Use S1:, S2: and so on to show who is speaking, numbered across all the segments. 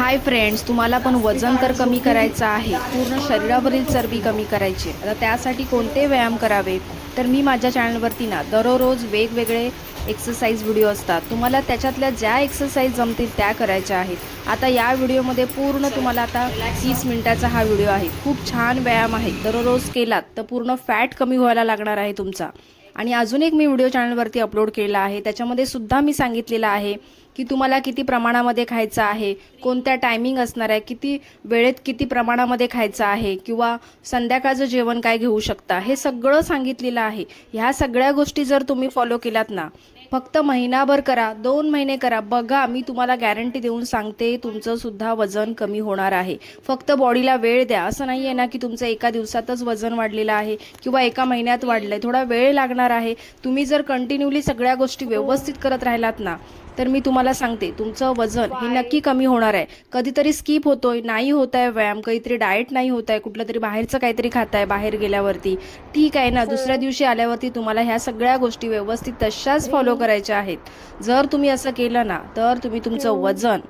S1: Hi friends तुम्हाला पण वजन तर कमी करायचं आहे. पूर्ण शरीरावरील चरबी कमी करायची. आता त्यासाठी कोणते व्यायाम करावे? तर मी माझ्या चॅनलवरती ना दररोज वेगवेगळे एक्सरसाइज व्हिडिओ असतात. तुम्हाला त्याच्यातल्या ज्या एक्सरसाइज जमतील त्या करायच्या आहेत. आता या व्हिडिओमध्ये पूर्ण तुम्हाला आता तीस मिनिटाचा हा व्हिडिओ आहे. खूप छान व्यायाम आहे. दररोज केलात तर पूर्ण फॅट कमी व्हायला लागणार आहे तुमचा. आणि अजून एक मी व्हिडिओ चॅनलवरती अपलोड केला आहे. त्याच्यामध्ये सुद्धा मी सांगितलेलं आहे. की तुम्हाला किती प्रमाणामध्ये खायचं आहे कोणत्या टायमिंग असणार आहे किती वेळेत किती प्रमाणामध्ये खायचं आहे किंवा संध्याकाळचं जेवण काय घेऊ शकता हे सगळं सांगितलेलं आहे. ह्या सगळ्या गोष्टी जर तुम्ही फॉलो केल्यात ना फक्त महिनाभर करा दोन महिने करा बघा मी तुम्हाला गॅरंटी देऊन सांगते तुमचं सुद्धा वजन कमी होणार आहे. फक्त बॉडीला वेळ द्या. असं नाही आहे ना की तुमचं एका दिवसातच वजन वाढलेलं आहे किंवा एका महिन्यात वाढलं आहे थोडा वेळ लागणार आहे. तुम्ही जर कंटिन्युअली सगळ्या गोष्टी व्यवस्थित करत राहिलात ना तर मी तुम्हाला सांगते तुमचं वजन हे नक्की कमी होणार आहे. कधीतरी स्किप होतोय नाही होत आहे व्यायाम काहीतरी डाएट नाही होत आहे कुठलं तरी बाहेरचं काहीतरी खाताय बाहेर गेल्यावरती. ठीक आहे ना दुसऱ्या दिवशी आल्यावरती तुम्हाला ह्या सगळ्या गोष्टी व्यवस्थित तशाच फॉलो करायच्या आहेत. जर तुम्ही असं केलं ना तर तुम्ही तुमचं वजन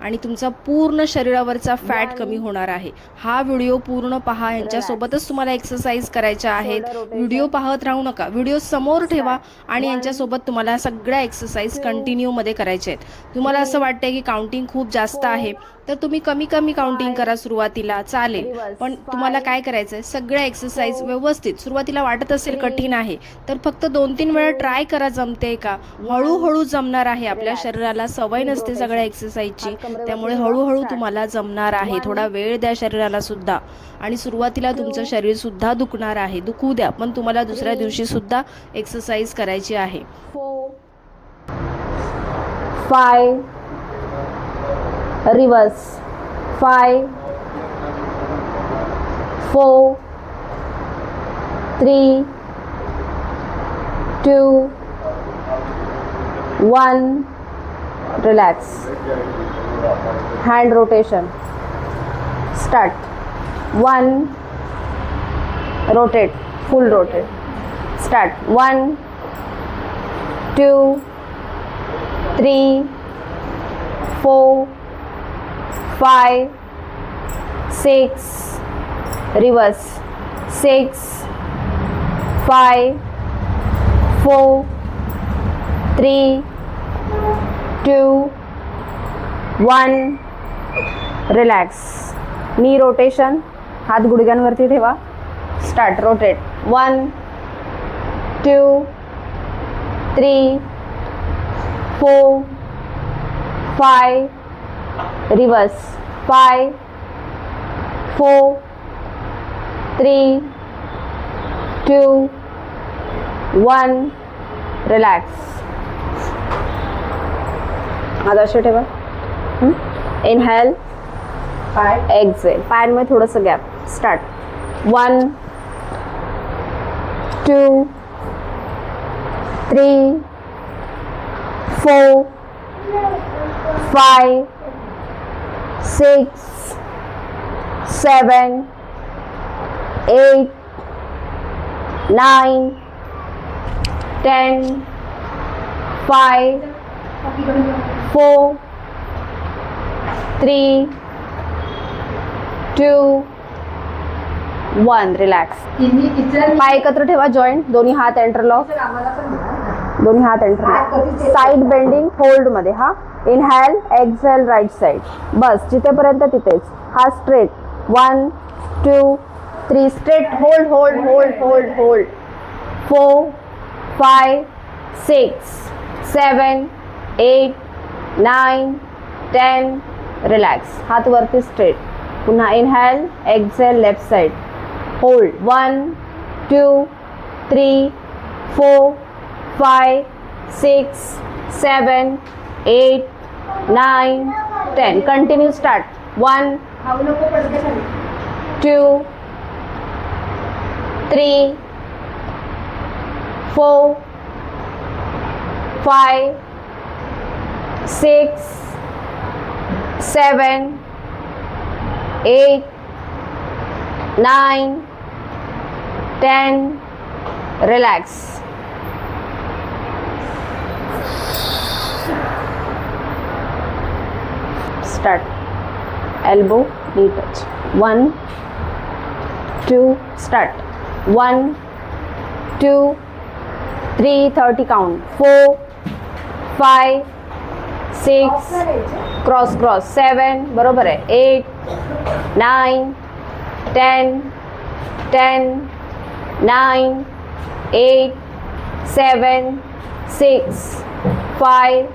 S1: आणि तुमचा पूर्ण शरीरावरचा फॅट कमी होणार आहे. हा व्हिडिओ पूर्ण पहा. यांच्यासोबतच तुम्हाला एक्सरसाइज करायच्या आहेत. व्हिडिओ पाहत राहू नका. व्हिडिओ समोर ठेवा आणि यांच्यासोबत तुम्हाला सगळ्या एक्सरसाइज कंटिन्यूमध्ये करायच्या आहेत. तुम्हाला असं वाटतंय की काउंटिंग खूप जास्त आहे. तर तुम्ही कमी कमी काउंटिंग करा सुरुवातीला चालेल. पण तुम्हाला काय करायचं आहे सगळ्या एक्सरसाइज व्यवस्थित. सुरुवातीला वाटत असेल कठीण आहे तर फक्त दोन तीन वेळा ट्राय करा जमते का? हळूहळू जमणार आहे आपल्या शरीराला. सवय नसते सगळ्या एक्सरसाइजची त्यामुळे हळूहळू तुम्हाला जमणार आहे. थोडा वेळ द्या शरीराला सुद्धा. आणि सुरुवातीला तुमचं शरीर सुद्धा दुखणार आहे. दुखू द्या पण तुम्हाला दुसऱ्या दिवशी सुद्धा एक्सरसाइज करायची आहे.
S2: Five, reverse 5 4 3 2 1 relax. Hand rotation. Start. 1 rotate. Full rotate. Start. 1 2 3 4 five six reverse six five four three two one. Relax knee rotation हात गुडघ्यांवरती ठेवा. Start rotate one two three four five reverse. Five four three two one relax आदर्श ठेवा. Inhale पाय exhale पायांमध्ये थोडंसं gap start one two three four five six, seven, eight, nine, ten, five, four, three, two, one. Relax. पाय एकत्र ठेवा joint दोन्ही हात एंटरलॉक दोन्ही हात एंटरलॉक साईड बेंडिंग होल्ड मध्ये हा. इनहॅल एक्झेल राईट साईड बस जिथेपर्यंत तिथेच. हा straight one two three straight hold hold hold hold hold four five six seven eight nine ten relax हात वरती स्ट्रेट पुन्हा inhale exhale left side hold one two three four 5, 6, 7, 8, 9, 10. Continue start. 1, 2, 3, 4, 5, 6, 7, 8, 9, 10. Relax. start elbow knee touch one two start one two three thirty count four five six cross cross seven बरोबर है eight nine ten ten nine eight seven six, five,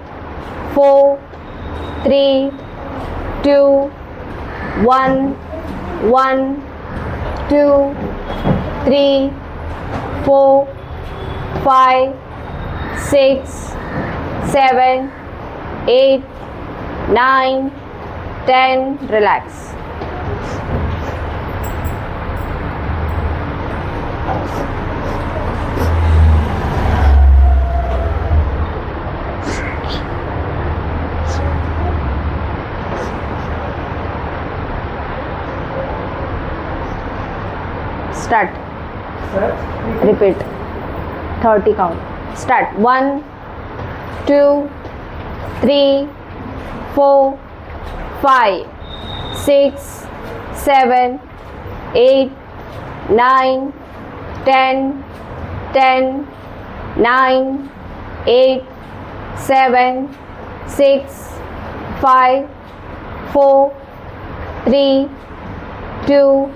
S2: four, three, two, one, one, two, three, four, five, six, seven, eight, nine, ten. Relax. Start. Repeat. 30 count. Start. 1, 2, 3, 4, 5, 6, 7, 8, 9, 10, 10, 9, 8, 7, 6, 5, 4, 3, 2,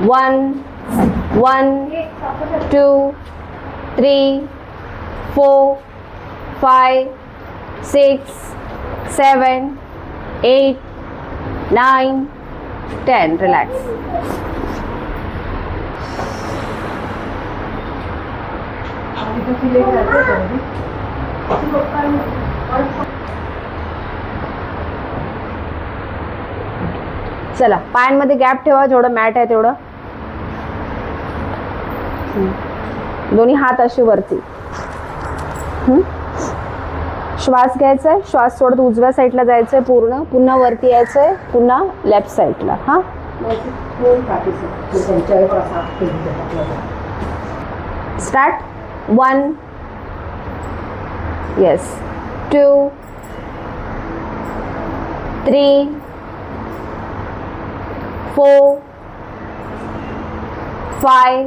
S2: 1, one, two, three, four, five, six, seven, eight, nine, ten. Relax. चला पायांमध्ये gap ठेवा जेवढं mat आहे तेवढं दोन्ही हात असे वरती. श्वास घ्यायचा आहे श्वास सोडत उजव्या साईडला जायचं आहे पूर्ण पुन्हा वरती यायचं आहे पुन्हा लेफ्ट साईडला हां? Start one yes two three four five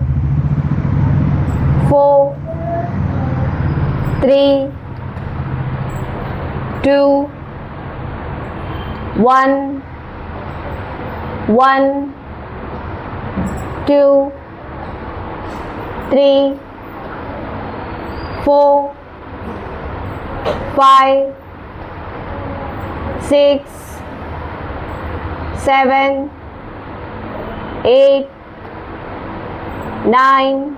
S2: three, two, one, one, two, three, four, five, six, seven, eight, nine,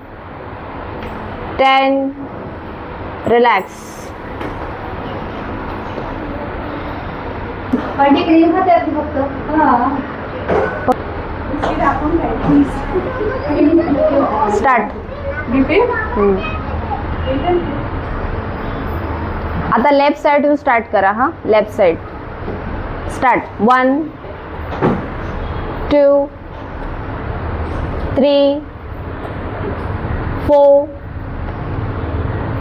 S2: ten. Relax start आता लेफ़्ट साइड स्टार्ट करा हाँ? Left side start one two three four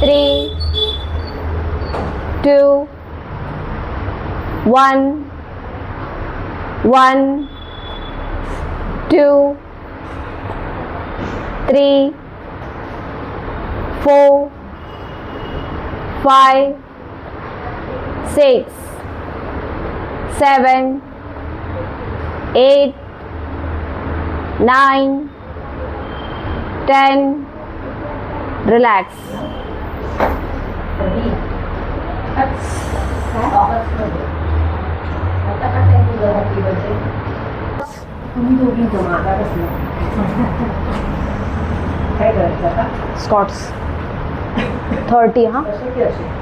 S2: three, two, one, one, two, three, four, five, six, seven, eight, nine, ten. Relax. Squats thirty हाँ?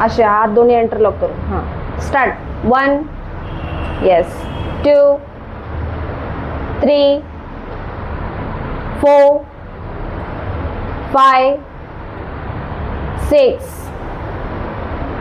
S2: असे हात दोन्ही interlock करून हाँ। Start one yes two three four five six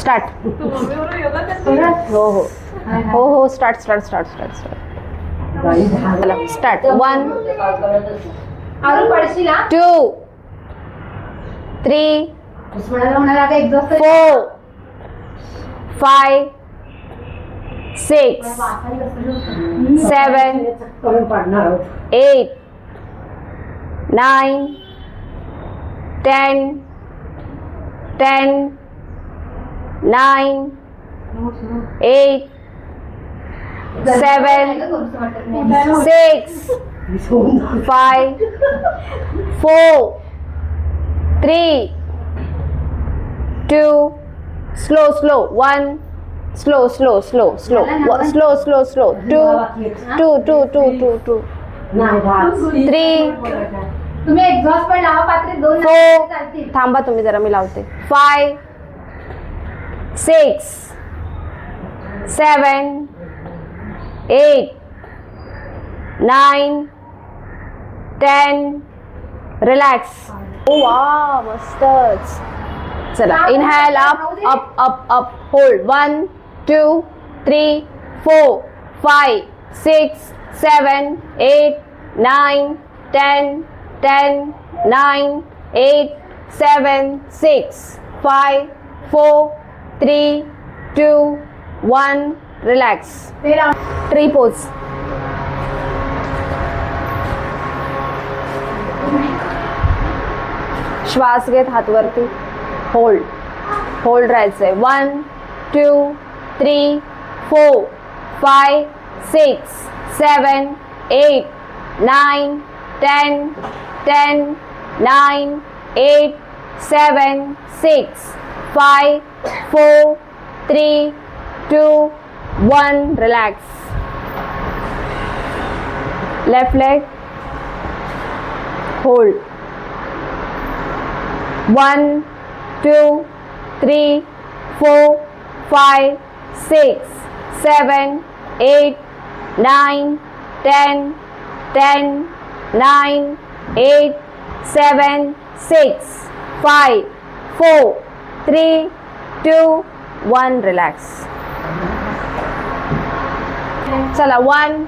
S2: Start हो हो हो हो start start start start start चला
S3: start one two three
S2: four five six seven eight nine ten ten nine, eight, seven, six, five, four, three, two, slow, slow, one, slow, slow, slow, slow, One, slow, slow, slow, two, two, two, two, two, two, three,
S3: तुम्ही exhaust पण लावा पात्रीत दोन चालतील
S2: थांबा तुम्ही जरा मी लावते five six, seven, eight, nine, ten. Relax. Oh wow, mustards. Chalo. Inhale up, up, up, up. Hold. One, two, three, four, five, six, seven, eight, nine, ten, ten, nine, eight, seven, six, five, four. Three, two one relax
S3: ते
S2: pose श्वास घेत हात वरती. Hold hold राहायचंय one two three four five six seven eight nine ten ten nine eight seven six five four, three, two, one. Relax. Left leg. Hold. One, two, three, four, five, six, seven, eight, nine, ten, ten, nine, eight, seven, six, five, four, three, two, one, relax. Chala, one,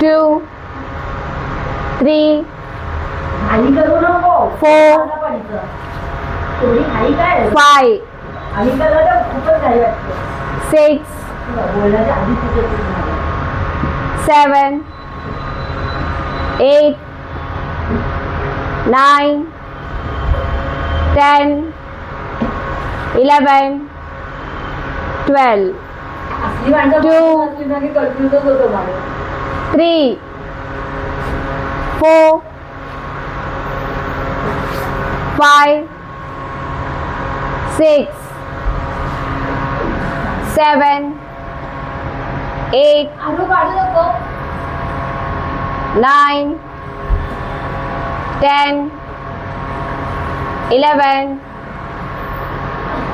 S2: two, three, four, five, six, seven, eight, nine, ten. Eleven twelve two three four five six seven eight nine ten eleven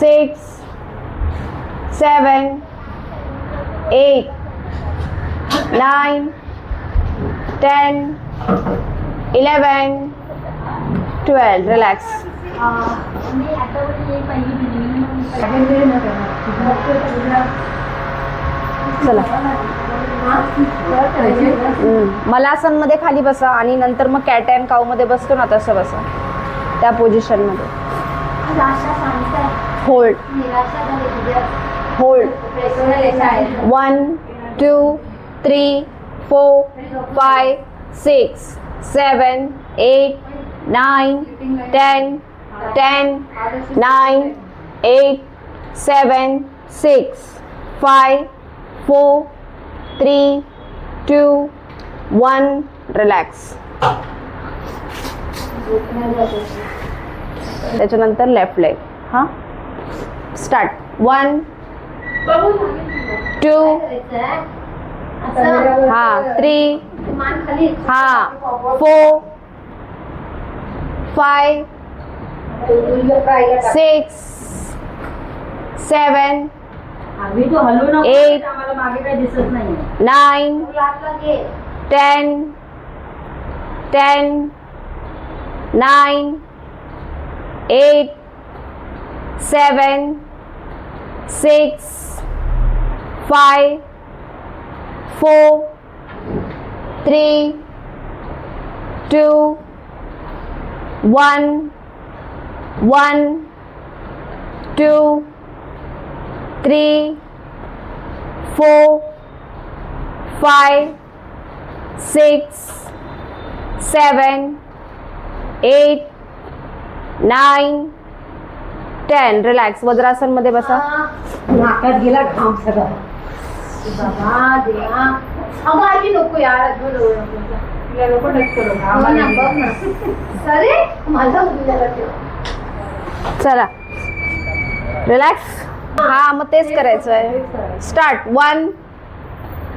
S2: six seven eight nine ten eleven twelve. Relax. चला. मलासनमध्ये खाली बसा आणि नंतर मग cat and काऊमध्ये बसतो ना तसं बसा. त्या पोझिशनमध्ये hold hold one two three four five six seven eight nine ten ten nine eight seven six five four three two one relax त्याच्यानंतर लेफ्ट लेग हां स्टार्ट. वन टू हां थ्री हां फोर फाय सिक्स सेवन
S3: नाही
S2: nine ten ten nine eight seven six, five, four, three, two, one, one, two, three, four, five, six, seven, eight, nine. Ten. Relax. वज्रासनमध्ये बसा.
S3: नाकात गेला घाम सगळा. बाबा देवा. अगं आजी नको यार. तिला नको टच करू. आम्हाला बघ ना. अरे माझा मुलगा ठेव
S2: चला. रिलॅक्स हा. मग तेच करायचं आहे. Start one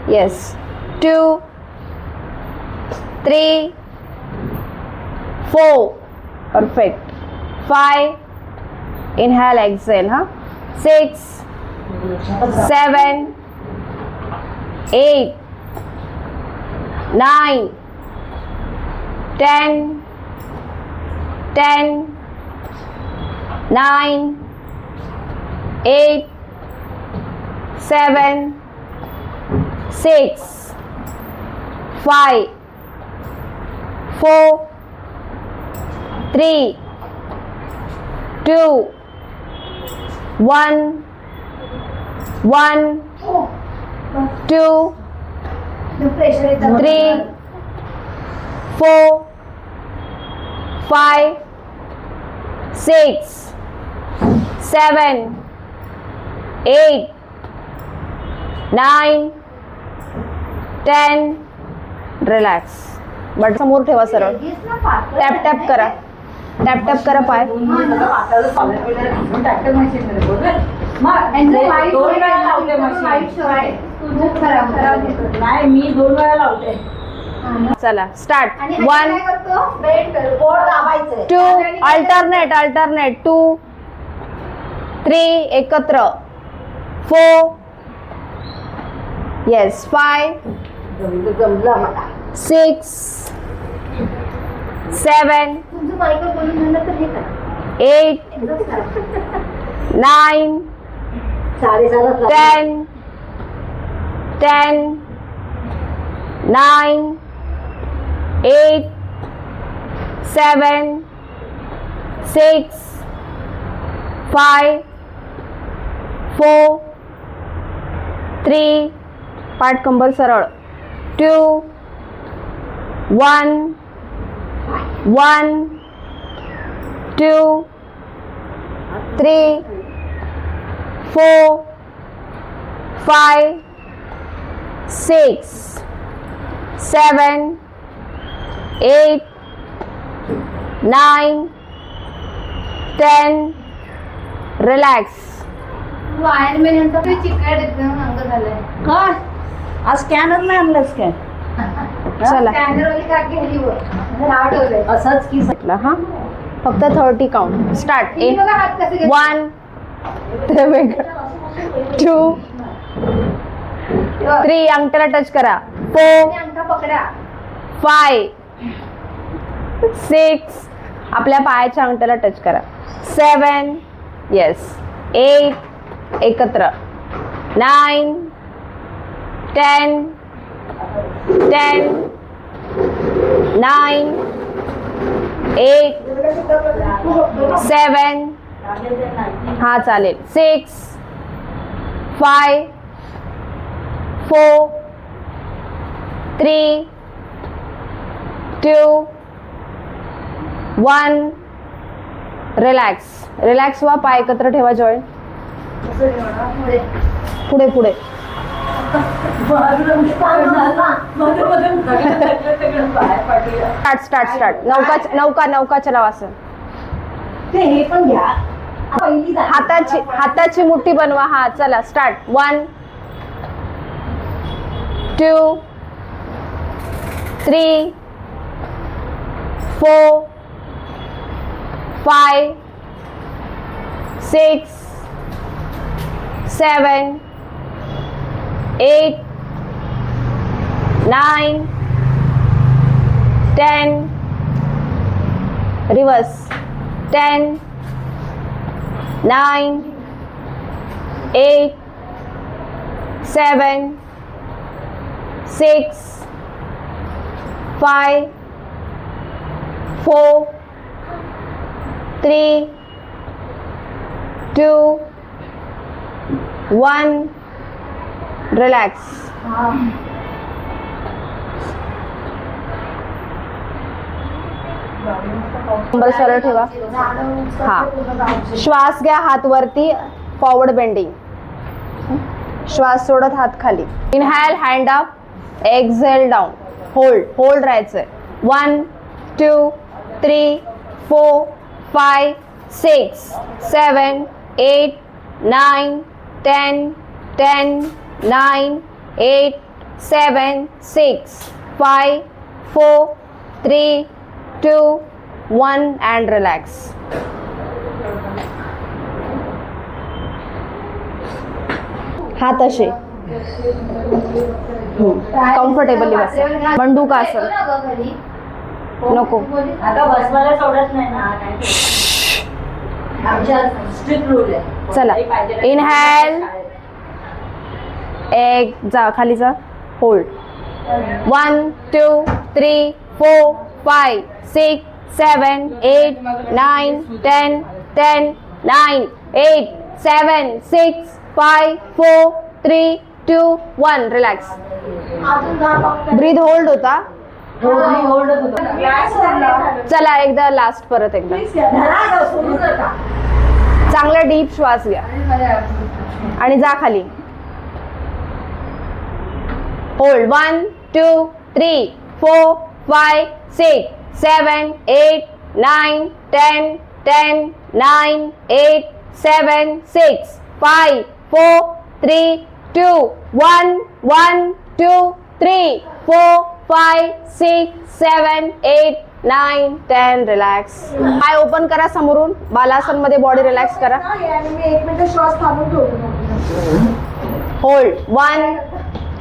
S2: yes two three four perfect five inhale exhale huh? 6 7 8 9 10 10 9 8 7 6 5 4 3 2 one, one, two, three, four, five, six, seven, eight, nine, ten. Relax. But समोर ठेवा सरळ टॅप टॅप करा टॅप टॅप करा पाय
S4: नाही मी दोन वेळा लावते.
S2: चला
S4: start one
S2: two alternate alternate two three एकत्र. फोर येस फाय
S4: जमलं मला.
S2: सिक्स सेवन
S3: हे
S2: एट. नाईन
S4: लागले.
S2: Ten ten nine eight seven six five four three पाठ कंबल सरळ two one One two three four, five, six, seven, eight, nine, ten. Relax.
S3: तू iron man यांचा ते चिकट एकदम अंग झालंय
S4: काय आज स्कॅनर नाही आणलं स्कॅन
S2: चला.
S4: असंच की
S2: हा? फक्त थर्टी काउंट स्टार्ट
S3: घेतले.
S2: वन ते वेगळं. टू. थ्री अंगठ्याला टच करा. फोर फाय सिक्स आपल्या पायाच्या अंगठ्याला टच करा. सेवन येस एट एकत्र. Nine ten ten nine eight seven हा चालेल. Six five four three two one relax relax व्हा पाय एकत्र ठेवा जॉईंट पुढे पुढे. स्टार्ट स्टार्ट स्टार्ट नौका नौका नौका चलाव असं.
S4: ते हे पण घ्या
S2: हाताची हाताची मुठी बनवा. हा चला start one two three four five six seven eight, nine, ten. Reverse. Ten, nine, eight, seven, six, five, four, three, two, one. Relax कंबर सरळ ठेवा. हा. श्वास घ्या हात वरती फॉरवर्ड बेंडिंग श्वास सोडत हात खाली. Inhale hand up exhale down hold hold राहायचंय. One two three four five six seven eight nine ten ten nine eight seven six five four three two one and relax. हात असे। Comfortably बस. मंडूक आसन नको.
S4: आता बसवायला सोडत नाही ना आमच्या स्ट्रिक्ट रूल आहे
S2: चला.
S4: कोणताही पाहिजे नाही.
S2: Inhale. एक जा खाली जा. Hold one two three four five six seven eight nine ten ten nine eight seven six five
S4: four three two
S2: one relax breathe
S4: hold होता.
S2: चला एकदा लास्ट परत एकदा. चांगला डीप श्वास घ्या. आणि जा खाली. Hold one two three four five, six, seven, eight, nine, ten, ten, nine, eight, seven, six, five, four, three, two, one, one, two, three, four, five, six, seven, eight, nine ten relax पाय open करा समोरून बालासनमध्ये body relax करा hold one